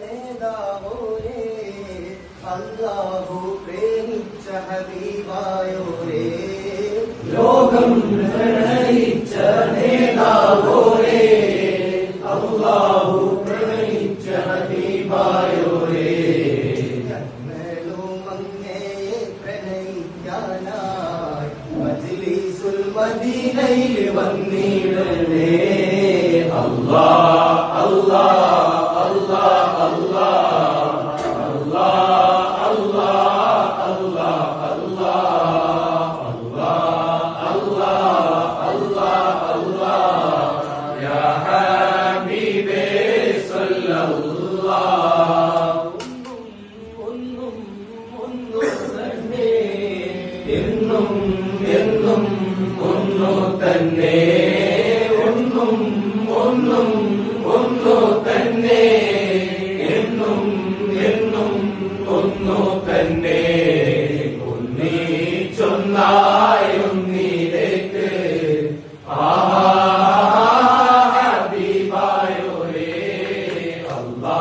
നേതാവോരേ അല്ലാഹു പ്രേമിച്ച ഹബീബായോരേ. ലോകം പ്രണയിച്ച നേതാവോരേ അല്ലാഹു പ്രണയിച്ച ഹബീബായോരേ. ഞങ്ങളും അങ്ങയെ പ്രണയിക്കാനായി മജ്ലിസുൽ മദീനയിൽ വന്നിടണേ. അല്ലാ അല്ലാ تنے ഒന്നായും നിരക്ക് ആഹാ ഹബീബായോരേ അല്ലാ